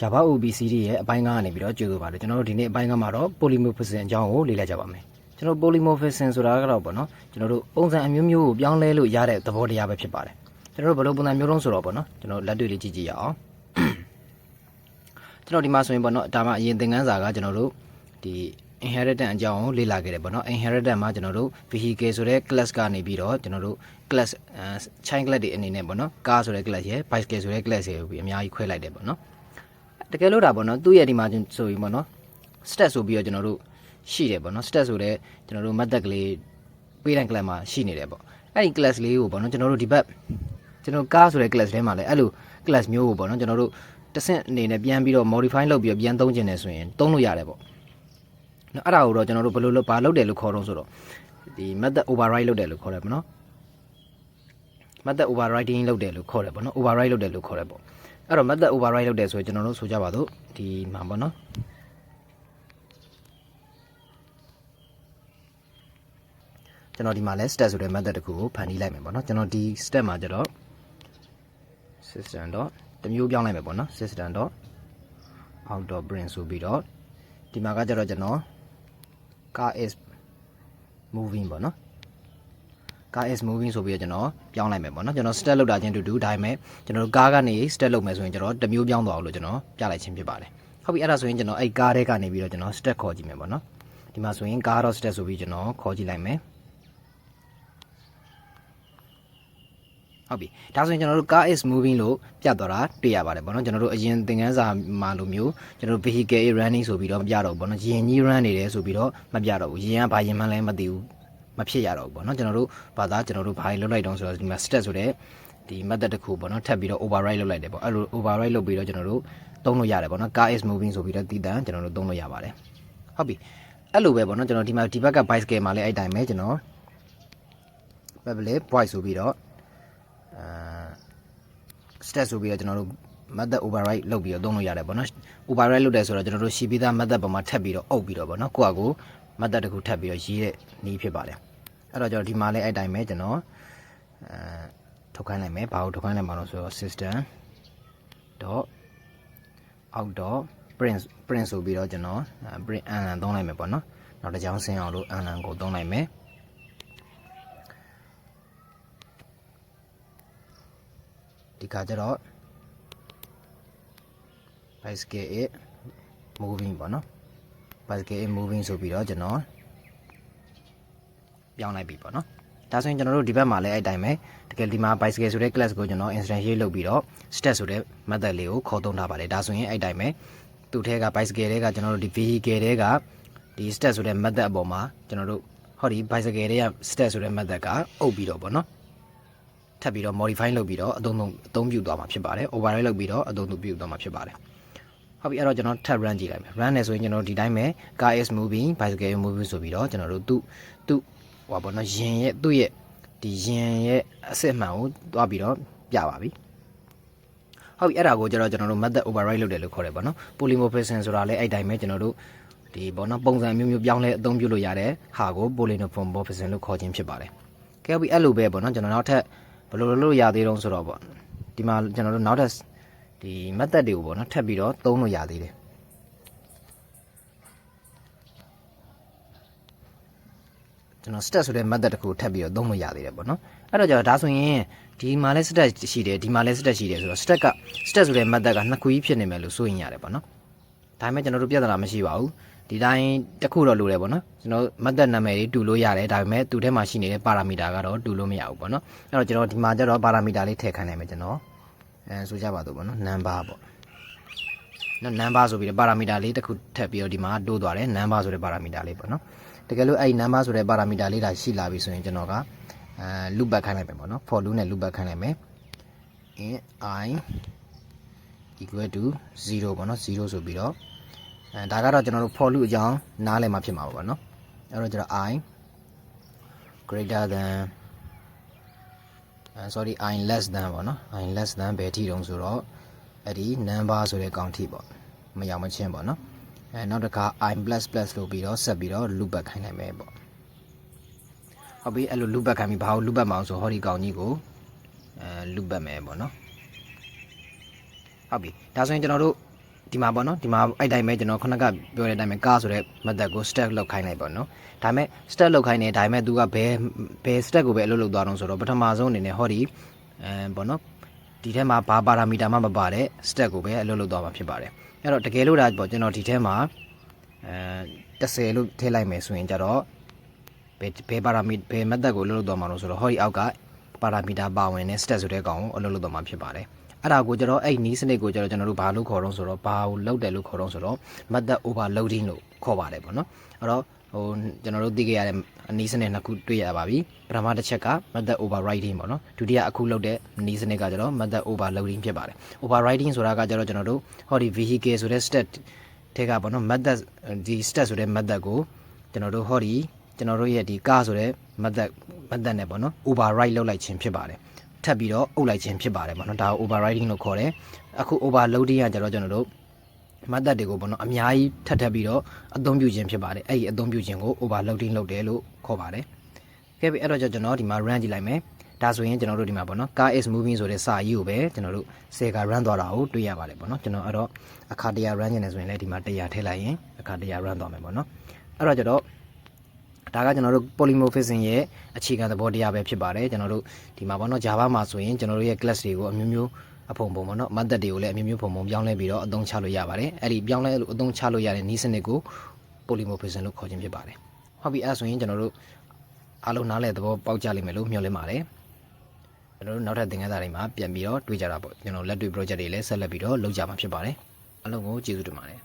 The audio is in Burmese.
Java OBCD ရဲ့အပိုင်း9ကနေပြီးတော့ကြိုးဆိုပါလို့ကျွန်တော်တို့ဒီနေ့အပိုင်း9မှာတော့ polymorphism အကြောင်းကိုလေ့လာကြပါမယ်ကျွန်တော် polymorphism ဆိုတာကတော့ပေါ့နော်ကျွန်တော်တို့ပုံစံအမျိုးမျိုးကိုပြောင်းလဲလို့ရတဲ့သဘောတရားပဲဖြစ်ပါတယ်ကျွန်တော်တို့ဘယ်လိုပုံစံမျိုးတုံးဆိုတော့ပေါ့နော်ကျွန်တော်လက်တွေ့လေးကြည့်ကြည့်ရအောင်ကျွန်တော်ဒီမှာဆိုရင်ပေါ့နော်ဒါမှအရင်သင်ခန်းစာကကျွန်တော်တို့ဒီ inheritance အကြောင်းကိုလေ့လာခဲ့တယ်ပေါ့နော် inheritance မှာကျွန်တော်တို့ vehicle ဆိုတဲ့ class ကနေပြီးတော့ကျွန်တော်တို့ class အဲ chain class တွေအနေနဲ့ပေါ့နော် car ဆိုတဲ့ class ရယ် bicycle ဆိုတဲ့ class ရယ်ကိုပြီးအများကြီးခွဲလိုက်တယ်ပေါ့နော် တကယ်လို့ဒါပေါ့နော်သူ့ရဲ့ဒီမှာဆိုရင်ပေါ့နော် stat ဆိုပြီးတော့ကျွန်တော်တို့ရှိတယ်ပေါ့နော် stat ဆိုတဲ့ကျွန်တော်တို့ method ကလေးပေးတဲ့ class မှာရှိနေတယ်ပေါ့အဲ့ဒီ class လေးကိုပေါ့နော်ကျွန်တော်တို့ဒီဘက်ကျွန်တော် car ဆိုတဲ့ class ထဲမှာလည်းအဲ့လို class မျိုးကိုပေါ့နော်ကျွန်တော်တို့တစ်ဆင့်အနေနဲ့ပြန်ပြီးတော့ modify လုပ်ပြီးတော့ပြန်သုံးကျင်တယ်ဆိုရင်သုံးလို့ရတယ်ပေါ့နော်အဲ့ဒါကိုတော့ကျွန်တော်တို့ဘယ်လိုလုပ်ဘာလုပ်တယ်လို့ခေါ်တော့ဆိုတော့ဒီ method override လုပ်တယ်လို့ခေါ်တယ်ပေါ့နော် method overriding လုပ်တယ်လို့ခေါ်တယ်ပေါ့နော် override လုပ်တယ်လို့ခေါ်တယ်ပေါ့ အဲ့တော့ method override လုပ်တယ်ဆိုရင်ကျွန်တော်တို့ဆိုကြပါစို့ဒီမှာပေါ့နော်ကျွန်တော်ဒီမှာလဲ step ဆိုတဲ့ method တစ်ခုကိုဖန်တီးလိုက်မယ်ပေါ့နော်ကျွန်တော်ဒီ step မှာကျတော့ system. တမျိုးပြောင်းလိုက်မယ်ပေါ့နော် system. out of print ဆိုပြီးတော့ဒီမှာကကျတော့ကျွန်တော် car is moving ပေါ့နော် car is moving ဆိုပြီးတော့ကျွန်တော်ပြောင်းလိုက်မယ်ပေါ့နော်ကျွန်တော် step လောက်တာချင်းတူတူဒါပေမဲ့ကျွန်တော်တို့ car ကနေ step လောက်မယ်ဆိုရင်ကျွန်တော်တစ်မျိုးပြောင်းသွားအောင်လို့ကျွန်တော်ပြလိုက်ခြင်းဖြစ်ပါတယ်ဟုတ်ပြီအဲ့ဒါဆိုရင်ကျွန်တော်အဲ့ car ထဲကနေပြီးတော့ကျွန်တော် step ခေါ်ကြည့်မယ်ပေါ့နော်ဒီမှာဆိုရင် car တော့ step ဆိုပြီးကျွန်တော်ခေါ်ကြည့်လိုက်မယ်ဟုတ်ပြီဒါဆိုရင်ကျွန်တော်တို့ car is moving လို့ပြတ်သွားတာတွေ့ရပါတယ်ပေါ့နော်ကျွန်တော်တို့အရင်သင်ခန်းစာမှာလိုမျိုးကျွန်တော်တို့ vehicle is running ဆိုပြီးတော့မပြတော့ဘူးပေါ့နော်ယာဉ်ကြီး run နေတယ်ဆိုပြီးတော့မပြတော့ဘူးယာဉ်ကဘာယာဉ်မှန်းလဲမသိဘူး မဖြစ်ရတော့ဘူးပေါ့နော်ကျွန်တော်တို့ဘာသာကျွန်တော်တို့ဘာတွေလုပ်လိုက်တော့ဆိုတော့ဒီမှာ stat ဆိုတဲ့ဒီ method တစ်ခုပေါ့နော်ထပ်ပြီးတော့ override လုပ်လိုက်တယ်ပေါ့အဲ့လို override လုပ်ပြီးတော့ကျွန်တော်တို့သုံးလို့ရတယ်ပေါ့နော် car is moving ဆိုပြီးတော့တည်တံကျွန်တော်တို့သုံးလို့ရပါတယ်ဟုတ်ပြီအဲ့လိုပဲပေါ့နော်ကျွန်တော်ဒီမှာဒီဘက်က bicycle မှာလည်းအဲ့တိုင်းပဲကျွန်တော် public voice ဆိုပြီးတော့အာ stat ဆိုပြီးတော့ကျွန်တော်တို့ method override လုပ်ပြီးတော့သုံးလို့ရတယ်ပေါ့နော် override လုပ်တယ်ဆိုတော့ကျွန်တော်တို့ရှိပြီးသား method ပေါ်မှာထပ်ပြီးတော့အုပ်ပြီးတော့ပေါ့နော်ကိုယ့်အကူ method တစ်ခုထပ်ပြီးတော့ရေးတဲ့နည်းဖြစ်ပါတယ် အဲ့တော့ကျွန်တော်ဒီမှာလည်းအဲ့တိုင်းပဲကျွန်တော်အဲထုတ်ခိုင်းလိုက်မယ်ဘာလို့ထုတ်ခိုင်းလိုက်မှာလို့ဆိုတော့ system dot out dot print print ဆိုပြီးတော့ကျွန်တော် print anlan သုံးလိုက်မယ်ပေါ့နော်နောက်တစ်ကြောင်းဆင်းအောင်လို့ anlan ကိုသုံးလိုက်မယ်ဒီကကြတော့ bicycle it moving ပေါ့နော် bicycle is moving ဆိုပြီးတော့ကျွန်တော် ပြောင်းလိုက်ပြီပေါ့နော်ဒါဆိုရင်ကျွန်တော်တို့ဒီဘက်မှာလည်းအဲ့တိုင်းပဲတကယ်ဒီမှာ bicycle ဆိုတဲ့ class ကိုကျွန်တော် instantiate လုပ်ပြီးတော့ stat ဆိုတဲ့ method လေးကိုခေါ်သုံးထားပါတယ်ဒါဆိုရင်အဲ့တိုင်းပဲသူ့ထဲက bicycle တွေကကျွန်တော်တို့ဒီ vehicle တွေကဒီ stat ဆိုတဲ့ method အပေါ်မှာကျွန်တော်တို့ဟောဒီ bicycle တွေက stat ဆိုတဲ့ method ကအုပ်ပြီးတော့ပေါ့နော်ထပ်ပြီးတော့ modify လုပ်ပြီးတော့အသုံးအသုံးပြုသွားမှာဖြစ်ပါတယ် override လုပ်ပြီးတော့အသုံးပြုသွားမှာဖြစ်ပါတယ်ဟုတ်ပြီအဲ့တော့ကျွန်တော်ထပ် run ကြည့်လိုက်မယ် run နေဆိုရင်ကျွန်တော်ဒီတိုင်းပဲ car is moving bicycle is moving ဆိုပြီးတော့ကျွန်တော်တို့သူ့သူ့ ဟိုပါတော့ယင်ရဲ့သူ့ရဲ့ဒီယင်ရဲ့အစစ်အမှန်ကိုတွားပြီးတော့ပြပါပြီဟုတ်ပြီအဲ့ဒါကိုကျွန်တော်ကျွန်တော်တို့ method override လုပ်တယ်လို့ခေါ်တယ်ပေါ့နော် polymorphism ဆိုတာလည်းအဲ့တိုင်းပဲကျွန်တော်တို့ဒီပေါ့နော်ပုံစံမျိုးမျိုးပြောင်းလဲအသုံးပြုလို့ရတဲ့ဟာကို polymorphism လို့ခေါ်ခြင်းဖြစ်ပါတယ်ကဲပြီအဲ့လိုပဲပေါ့နော်ကျွန်တော်နောက်ထပ်ဘယ်လိုလုပ်လို့ရသေးတုံးဆိုတော့ပေါ့ဒီမှာကျွန်တော်တို့နောက်ထပ်ဒီ method တွေကိုပေါ့နော်ထပ်ပြီးတော့သုံးလို့ရသေးတယ် ကျွန်တော် stat ဆိုတဲ့ method တစ်ခုထပ်ပြီးတော့သုံးလို့ရသေးတယ်ပေါ့နော်အဲ့တော့ကျွန်တော်ဒါဆိုရင်ဒီမှာလဲ stat ရှိတယ်ဒီမှာလဲ stat ရှိတယ်ဆိုတော့ stat က stat ဆိုတဲ့ method ကနှစ်ခုကြီးဖြစ်နေမယ်လို့ဆိုရင်ရတယ်ပေါ့နော်ဒါပေမဲ့ကျွန်တော်တို့ပြဿနာမရှိပါဘူးဒီတိုင်းတစ်ခုတော့လိုတယ်ပေါ့နော်ကျွန်တော် method နာမည်တွေတူလို့ရတယ်ဒါပေမဲ့သူထဲမှာရှိနေတဲ့ parameter ကတော့တူလို့မရဘူးပေါ့နော်အဲ့တော့ကျွန်တော်ဒီမှာကျတော့ parameter လေးထည့်ခိုင်းနိုင်မယ်ကျွန်တော်အဲဆိုကြပါတော့ပေါ့နော် number ပေါ့နော် number ဆိုပြီးတော့ parameter လေးတစ်ခုထပ်ပြီးတော့ဒီမှာတိုးသွားတယ် number ဆိုတဲ့ parameter လေးပေါ့နော် တကယ်လို့အဲ့ဒီ number ဆိုတဲ့ parameter လေးဒါရှိလာပြီဆိုရင်ကျွန်တော်ကအဲ loop back ခိုင်းလိုက်မယ်ပေါ့နော် for loop နဲ့ loop back ခိုင်းလိုက်မယ် in i equal to 0ပေါ့နော်0ဆိုပြီးတော့အဲဒါကတော့ကျွန်တော်တို့ for loop အကြောင်းနားလည်မှဖြစ်မှာပေါ့နော်အဲ့တော့ကျွန်တော် i greater than uh, sorry i less than ပေါ့နော် i less than ဘယ်ထိတုံးဆိုတော့အဲ့ဒီ number ဆိုတဲ့ကောင်ထိပေါ့မရောက်မချင်းပေါ့နော် အဲနောက်တစ်ခါ i plus plus လို့ပြီးတော့ဆက်ပြီးတော့ loop back ခိုင်းနိုင်မယ်ပေါ့ဟုတ်ပြီအဲ့လို loop back ခိုင်းပြီးဘာလို့ loop back မအောင်ဆိုဟောဒီကောင်ကြီးကိုအဲ loop back မယ်ပေါ့နော်ဟုတ်ပြီဒါဆိုရင်ကျွန်တော်တို့ဒီဒီမှာပေါ့နော်ဒီမှာအဲ့တိုင်းပဲကျွန်တော်ခုနကပြောတဲ့အတိုင်းပဲကားဆိုတဲ့ method ကို stack လောက်ခိုင်းလိုက်ပေါ့နော်ဒါပေမဲ့ stack လောက်ခိုင်းနေဒါပေမဲ့ तू ကဘယ်ဘယ် stack ကိုပဲအလုပ်လုပ်သွားတော့ဆိုတော့ပထမဆုံးအနေနဲ့ဟောဒီအဲပေါ့နော်ဒီထဲမှာဘာပါရာမီတာမှမပါတဲ့ stack ကိုပဲအလုပ်လုပ်သွားမှာဖြစ်ပါတယ် အဲ့တော့တကယ်လို့ဒါပေါ့ကျွန်တော်ဒီထဲမှာအဲ30လို့ထည့်လိုက်မယ်ဆိုရင်ကြတော့ဘယ်ဘယ်ပါရာမီဘယ် method ကိုအလုပ်လုပ်သွားမှာလို့ဆိုတော့ဟောဒီအောက်ကပါရာမီတာပါဝင်တဲ့ stack ဆိုတဲ့ကောင်ကိုအလုပ်လုပ်သွားမှာဖြစ်ပါတယ်အဲ့ဒါကိုကျတော့အဲ့နီးစနစ်ကိုကျတော့ကျွန်တော်တို့ဘာလို့ခေါ်တော့ဆိုတော့ဘာကိုလောက်တယ်လို့ခေါ်တော့ဆိုတော့ method overloading လို့ခေါ်ပါတယ်ပေါ့နော်အဲ့တော့ ဟိုကျွန်တော်တို့သိခဲ့ရတဲ့အနီးစနစ်နှစ်ခုတွေ့ရပါပြီပထမတစ်ချက်က method overriding ပေါ့နော်ဒုတိယအခုလောက်တဲ့နီးစနစ်ကကျတော့ method overloading ဖြစ်ပါတယ် overriding ဆိုတာကကျတော့ကျွန်တော်တို့ဟောဒီ vehicle ဆိုတဲ့ stat ထဲကပေါ့နော် method ဒီ stat ဆိုတဲ့ method ကိုကျွန်တော်တို့ဟောဒီကျွန်တော်တို့ရဲ့ဒီ car ဆိုတဲ့ method method နဲ့ပေါ့နော် override လုပ်လိုက်ခြင်းဖြစ်ပါတယ်ထပ်ပြီးတော့အုပ်လိုက်ခြင်းဖြစ်ပါတယ်ပေါ့နော်ဒါကို overriding လို့ခေါ်တယ်အခု overloading ကကျတော့ကျွန်တော်တို့ method တွေကိုပေါ့နော်အများကြီးထပ်ထပ်ပြီးတော့အသုံးပြုခြင်းဖြစ်ပါတယ်အဲ့ဒီအသုံးပြုခြင်းကို overloading လုပ်တယ်လို့ခေါ်ပါတယ်ကဲပြီအဲ့တော့ကျွန်တော်ဒီမှာ run ကြည့်လိုက်မယ်ဒါဆိုရင်ကျွန်တော်တို့ဒီမှာပေါ့နော် car is moving ဆိုတဲ့စာကြီးကိုပဲကျွန်တော်တို့ဆယ်က run သွားတာကိုတွေ့ရပါတယ်ပေါ့နော်ကျွန်တော်အဲ့တော့အခါတရ run နေတယ်ဆိုရင်လည်းဒီမှာ100ထည့်လိုက်ရင်အခါတရ run သွားမယ်ပေါ့နော်အဲ့တော့ကျွန်တော်ဒါကကျွန်တော်တို့ polymorphism ရဲ့အခြေခံသဘောတရားပဲဖြစ်ပါတယ်ကျွန်တော်တို့ဒီမှာပေါ့နော် Java မှာဆိုရင်ကျွန်တော်တို့ရဲ့ class တွေကိုအမျိုးမျိုး အဖုံဖုံပေါ့နော် method တွေကိုလည်းအမျိုးမျိုးဖုံဖုံပြောင်းလဲပြီးတော့အသုံးချလို့ရပါတယ်အဲ့ဒီပြောင်းလဲလို့အသုံးချလို့ရတဲ့နည်းစနစ်ကို polymorphism လို့ခေါ်ခြင်းဖြစ်ပါတယ်ဟုတ်ပြီအဲ့ဒါဆိုရင်ကျွန်တော်တို့အားလုံးနားလည်သဘောပေါက်ကြလိမ့်မယ်လို့မျှော်လင့်ပါတယ်ကျွန်တော်တို့နောက်ထပ်သင်ခန်းစာတွေမှာပြန်ပြီးတော့တွေ့ကြတာပေါ့ကျွန်တော်လက်တွေ့ project တွေလည်းဆက်လက်ပြီးတော့လုပ်ကြမှာဖြစ်ပါတယ်အားလုံးကိုကျေးဇူးတင်ပါတယ်